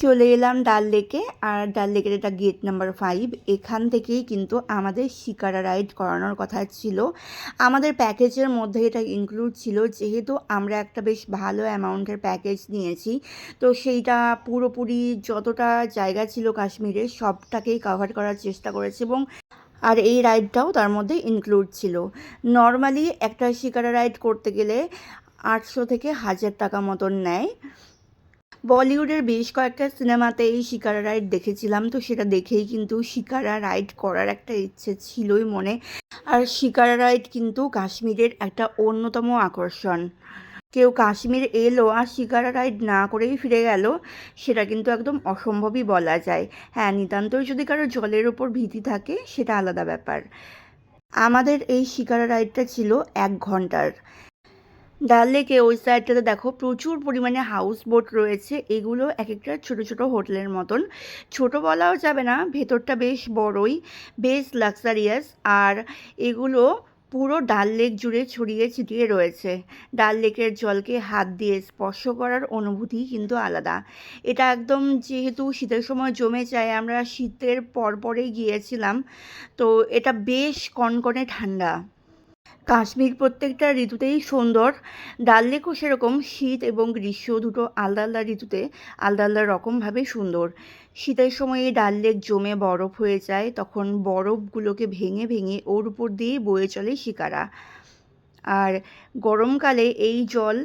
চলে এলাম ডাল লেকে, আর ডাল লেকের এটা গেট নাম্বার ফাইভ এখান থেকেই কিন্তু আমাদের শিকারা রাইড করানোর কথা ছিল। আমাদের প্যাকেজের মধ্যে এটা ইনক্লুড ছিল, যেহেতু আমরা একটা বেশ ভালো অ্যামাউন্টের প্যাকেজ নিয়েছি। তো সেইটা পুরোপুরি যতটা জায়গা ছিল কাশ্মীরে সবটাকেই কভার করার চেষ্টা করেছে এবং আর এই রাইডটাও তার মধ্যে ইনক্লুড ছিল। নর্মালি একটা শিকারা রাইড করতে গেলে আটশো থেকে হাজার টাকা মতন নেয়। বলিউডের বেশ কয়েকটা সিনেমাতে এই শিকারা রাইড দেখেছিলাম, তো সেটা দেখেই কিন্তু শিকারা রাইড করার একটা ইচ্ছে ছিলই মনে। আর শিকারা রাইড কিন্তু কাশ্মীরের একটা অন্যতম আকর্ষণ। কেউ কাশ্মীর এলো আর শিকারা রাইড না করেই ফিরে গেল, সেটা কিন্তু একদম অসম্ভবই বলা যায়। হ্যাঁ নিতান্তই যদি কারও জলের ওপর ভীতি থাকে, সেটা আলাদা ব্যাপার। আমাদের এই শিকারা রাইডটা ছিল এক ঘণ্টার। ডাল লেকে ওই সাইডটাতে দেখো প্রচুর পরিমাণে হাউস বোট রয়েছে। এগুলো এক একটা ছোটো ছোটো হোটেলের মতন। ছোট বলাও যাবে না, ভেতরটা বেশ বড়ই, বেশ লাক্সারিয়াস আর এগুলো পুরো ডাল লেক জুড়ে ছড়িয়ে ছিটিয়ে রয়েছে। ডাল লেকের জলকে হাত দিয়ে স্পর্শ করার অনুভূতি কিন্তু আলাদা। এটা একদম যেহেতু শীতের সময় জমে যায়, আমরা শীতের পরপরেই গিয়েছিলাম, তো এটা বেশ কনকনে ঠান্ডা। কাশ্মীর প্রত্যেকটা ঋতুতেই সুন্দর। ডাল লেকও সেরকম, শীত এবং গ্রীষ্ম দুটো আলাদা আলাদা ঋতুতে আলাদা আলাদা রকমভাবে সুন্দর। শীতের সময় ডাল লেক জমে বরফ হয়ে যায়, তখন বরফগুলোকে ভেঙে ভেঙে ওর উপর দিয়ে বয়ে চলে শিকারা। আর গরমকালে এই জল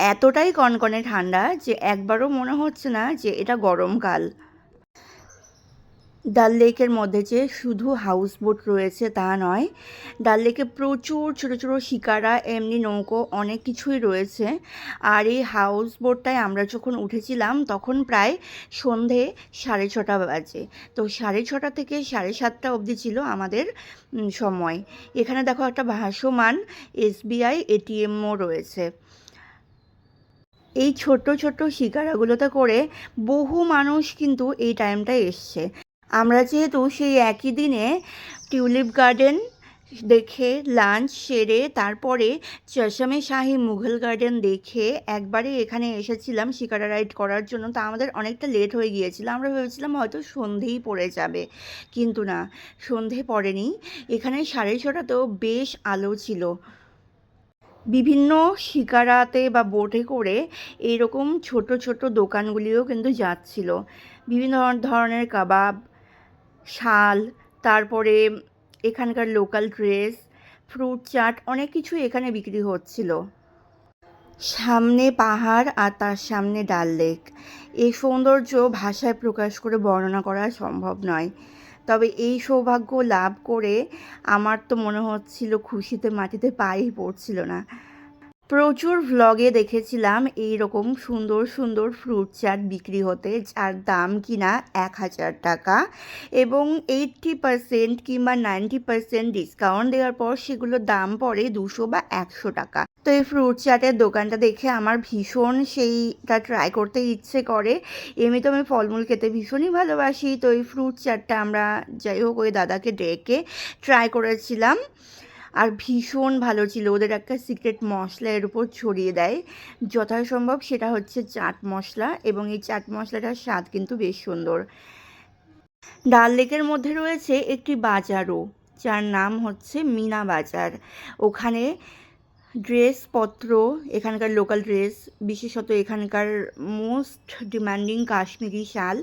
এতটাই কনকনে ঠান্ডা যে একবারও মনে হচ্ছে না যে এটা গরমকাল। ডাল লেকের মধ্যে যে শুধু হাউস বোট রয়েছে তা নয়, ডাল লেকে প্রচুর ছোটো ছোটো শিকারা, এমনি নৌকো অনেক কিছুই রয়েছে। আর এই হাউস বোটটায় আমরা যখন উঠেছিলাম তখন প্রায় সন্ধে সাড়ে ছটা বাজে। তো সাড়ে ছটা থেকে সাড়ে সাতটা অবধি ছিল আমাদের সময়। এখানে দেখো একটা ভাসমান এসবিআই এটিএমও রয়েছে। এই ছোট্ট ছোট্ট শিকারাগুলোতে করে বহু মানুষ কিন্তু এই টাইমটায় এসছে। আমরা যেহেতু সেই একই দিনে টিউলিপ গার্ডেন দেখে, লাঞ্চ সেরে, তারপরে চশমে শাহী মুঘল গার্ডেন দেখে একবারে এখানে এসেছিলাম শিকারা রাইড করার জন্য। তা আমাদের অনেকটা লেট হয়ে গিয়েছিল। আমরা ভেবেছিলাম হয়তো সন্ধেই পড়ে যাবে। কিন্তু না, সন্ধে পড়েনি। এখানে সাড়ে ছটাতেও বেশ আলো ছিল। বিভিন্ন শিকারাতে বা বোটে করে এইরকম ছোট ছোট দোকানগুলিও কিন্তু যাচ্ছিল। বিভিন্ন ধরনের কাবাব শাল, তারপরে এখানকার লোকাল ড্রেস ফ্রুট চাট অনেক কিছু এখানে বিক্রি হচ্ছিল। সামনে পাহাড় আর তার সামনে ডাল লেক এই সৌন্দর্য ভাষায় প্রকাশ করে বর্ণনা করা সম্ভব নয়। তবে এই সৌভাগ্য লাভ করে আমার তো মনে হচ্ছিল খুশিতে মাটিতে পাই পড়ছিল না। প্রচুর ভ্লগে দেখেছিলাম এই রকম সুন্দর সুন্দর ফ্রুট চাট বিক্রি হতে, যার দাম কিনা এক হাজার টাকা এবং এইটটি পারসেন্ট কিংবা নাইনটি পারসেন্ট ডিসকাউন্ট দেওয়ার পর সেগুলোর দাম পড়ে দুশো বা একশো টাকা। তো এই ফ্রুট চাটের দোকানটা দেখে আমার ভীষণ সেইটা ট্রাই করতে ইচ্ছে করে। এমনি তো আমি ফলমূল খেতে ভীষণই ভালোবাসি, তো এই ফ্রুট চাটটা আমরা যাই হোক ওই দাদাকে ডেকে ট্রাই করেছিলাম। আর ভীষণ ভালো ছিল। ওদের একটা সিক্রেট মশলা এর উপর ছড়িয়ে দেয়। যথাসম্ভব সেটা হচ্ছে চাট মশলা এবং এই চাট মশলাটার স্বাদ কিন্তু বেশ সুন্দর। ডাল লেকের মধ্যে রয়েছে একটি বাজারও, যার নাম হচ্ছে মিনা বাজার। ওখানে ড্রেসপত্র, এখানকার লোকাল ড্রেস বিশেষত এখানকার মোস্ট ডিমান্ডিং কাশ্মীরি শাল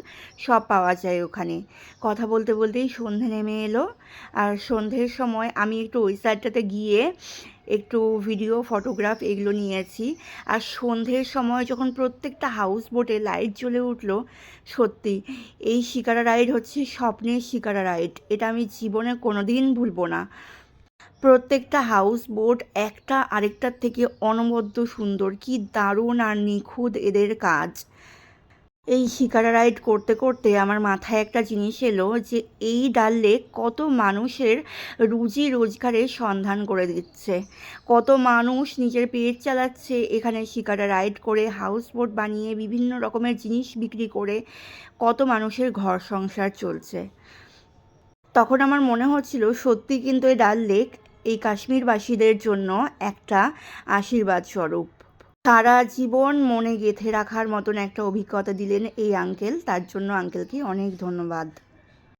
সব পাওয়া যায় ওখানে। কথা বলতে বলতেই সন্ধে নেমে এলো। আর সন্ধ্যের সময় আমি একটু ওই সাইডটাতে গিয়ে একটু ভিডিও ফটোগ্রাফ এগুলো নিয়েছি। আর সন্ধ্যের সময় যখন প্রত্যেকটা হাউস বোটে লাইট জ্বলে উঠল, সত্যি, এই শিকারা রাইড হচ্ছে স্বপ্নের শিকারা রাইড এটা আমি জীবনে কোনো দিন ভুলবো না। প্রত্যেকটা হাউস বোট একটা আরেকটার থেকে অনবদ্য সুন্দর। কি দারুণ আর নিখুঁত এদের কাজ। এই শিকারা রাইড করতে করতে আমার মাথায় একটা জিনিস এলো যে এই ডাল লেক কত মানুষের রুজি রোজগারের সন্ধান করে দিচ্ছে। কত মানুষ নিজের পেট চালাচ্ছে এখানে শিকারা রাইড করে হাউস বোট বানিয়ে, বিভিন্ন রকমের জিনিস বিক্রি করে, কত মানুষের ঘর সংসার চলছে। তখন আমার মনে হচ্ছিল, সত্যি কিন্তু এই ডাল লেক এই কাশ্মীরবাসীদের জন্য একটা আশীর্বাদ স্বরূপ। সারা জীবন মনে গেঁথে রাখার মতন একটা অভিজ্ঞতা দিলেন এই আঙ্কেল। তার জন্য আঙ্কেলকে অনেক ধন্যবাদ।